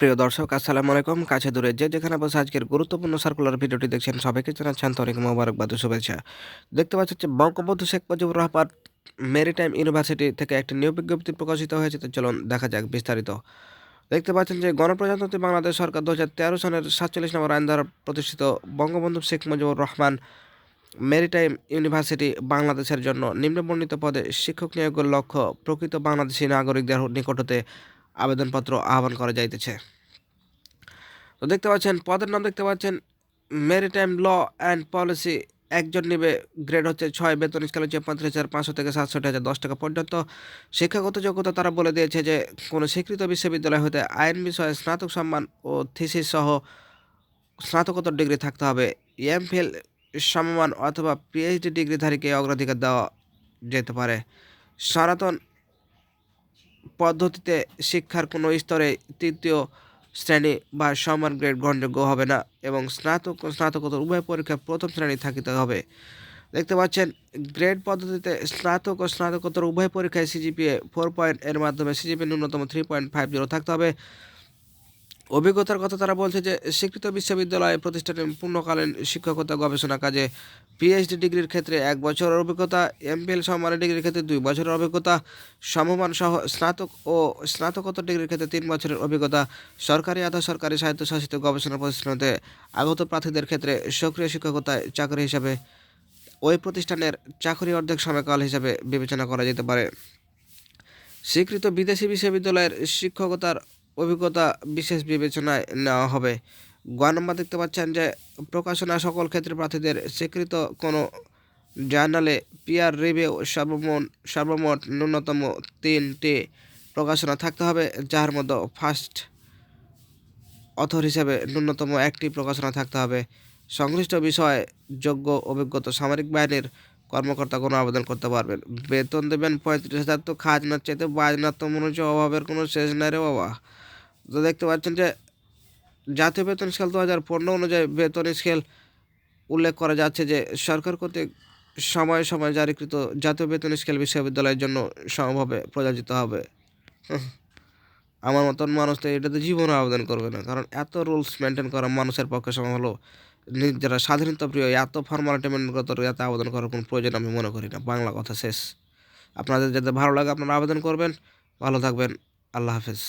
প্রিয় দর্শক, আসসালামু আলাইকুম। কাছে দূরে যে যেখানে বসে আজকের গুরুত্বপূর্ণ সার্কুলার ভিডিওটি দেখছেন, সবাইকে জানাচ্ছি আন্তরিক মোবারকবাদ শুভেচ্ছা দেখতে পাচ্ছেন যে বঙ্গবন্ধু শেখ মুজিবুর রহমান মেরিটাইম ইউনিভার্সিটি থেকে একটি নিয়োগ বিজ্ঞপ্তি প্রকাশিত হয়েছে। তো চলুন দেখা যাক বিস্তারিত। দেখতে পাচ্ছেন যে গণপ্রজাতন্ত্রী বাংলাদেশ সরকার দু হাজার তেরো সনের সাতচল্লিশ নম্বর আইন দ্বারা প্রতিষ্ঠিত বঙ্গবন্ধু শেখ মুজিবুর রহমান মেরিটাইম ইউনিভার্সিটি বাংলাদেশের জন্য নিম্নবর্ণিত পদে শিক্ষক নিয়োগের লক্ষ্য প্রকৃত বাংলাদেশি নাগরিকদের নিকট হতে আবেদনপত্র আহ্বান করা যাইতেছে। তো দেখতে পাচ্ছেন, পদের নাম দেখতে পাচ্ছেন মেরিটাইম ল অ্যান্ড পলিসি একজন নেবে গ্রেড হচ্ছে ছয় বেতন স্কেল হচ্ছে পঁয়ত্রিশ হাজার পাঁচশো থেকে সাতষট্টি হাজার দশ টাকা পর্যন্ত। শিক্ষাগত যোগ্যতা তারা বলে দিয়েছে যে, কোনো স্বীকৃত বিশ্ববিদ্যালয় হতে আইন বিষয়ে স্নাতক সম্মান ও থিসিস সহ স্নাতকোত্তর ডিগ্রি থাকতে হবে। এমফিল সমমান অথবা পিএইচডি ডিগ্রিধারীকে অগ্রাধিকার দেওয়া যেতে পারে। সনাতন পদ্ধতিতে শিক্ষার কোনো স্তরে তৃতীয় শ্রেণি বা সমান গ্রেড গ্রহণযোগ্য হবে না এবং স্নাতক স্নাতকোত্তর উভয় পরীক্ষা প্রথম শ্রেণি থাকিতে হবে। দেখতে পাচ্ছেন, গ্রেড পদ্ধতিতে স্নাতক ও স্নাতকোত্তর উভয় পরীক্ষায় সিজিপিএ ফোর পয়েন্ট এর মাধ্যমে সিজিপি ন্যূনতম থ্রি পয়েন্ট ফাইভ জিরো থাকতে হবে। অভিজ্ঞতার কথা তারা বলছে যে স্বীকৃত বিশ্ববিদ্যালয় প্রতিষ্ঠানের পূর্ণকালীন শিক্ষকতা গবেষণা কাজে পিএইচডি ডিগ্রির ক্ষেত্রে এক বছরের অভিজ্ঞতা এমপিএল সম্মানের ডিগ্রির ক্ষেত্রে দুই বছরের অভিজ্ঞতা, সমমান সহ স্নাতক ও স্নাতকোত্তর ডিগ্রির ক্ষেত্রে তিন বছরের অভিজ্ঞতা, সরকারি আধা সরকারি স্বায়ত্তশাসিত গবেষণা প্রতিষ্ঠানতে আগত প্রার্থীদের ক্ষেত্রে সক্রিয় শিক্ষকতায় চাকরি হিসাবে ওই প্রতিষ্ঠানের চাকরি অর্ধেক সময়কাল হিসাবে বিবেচনা করা যেতে পারে। স্বীকৃত বিদেশি বিশ্ববিদ্যালয়ের শিক্ষকতার অভিজ্ঞতা বিশেষ বিবেচনায় নেওয়া হবে। গ নম্বর দেখতে পাচ্ছেন যে প্রকাশনা সকল ক্ষেত্রে প্রার্থীদের স্বীকৃত কোনো জার্নালে পিয়ার রিভিউ সর্বমোট সর্বমোট ন্যূনতম তিনটি প্রকাশনা থাকতে হবে, যার মধ্যে ফার্স্ট অথর হিসেবে ন্যূনতম একটি প্রকাশনা থাকতে হবে। সংশ্লিষ্ট বিষয়ে যোগ্য, অভিজ্ঞতা, সামরিক বাহিনীর কর্মকর্তা কোনো আবেদন করতে পারবেন। বেতন দেবেন পঁয়ত্রিশ হাজার তো খাজনার চাইতে বাজনার তো মনে হচ্ছে অভাবের কোনো শেষ নাই রে বাবা। তো দেখতে পাচ্ছেন যে জাতীয় বেতন স্কেল দু হাজার পনেরো অনুযায়ী বেতন স্কেল উল্লেখ করা যাচ্ছে যে সরকার কর্তৃক সময়ে সময়ে জারিকৃত জাতীয় বেতন স্কেল বিশ্ববিদ্যালয়ের জন্য সমভাবে প্রযোজিত হবে। আমার মতন মানুষ তো এটাতে জীবনে আবেদন করবে না, কারণ এত রুলস মেনটেন করা মানুষের পক্ষে সময় হলো। যারা স্বাধীনতা প্রিয়, এত ফর্মালিটি মেনটেন করতে এত আবেদন করার কোনো প্রয়োজন আমি মনে করি না। বাংলা কথা শেষ। আপনাদের যাতে ভালো লাগে আপনারা আবেদন করবেন। ভালো থাকবেন। আল্লাহ হাফেজ।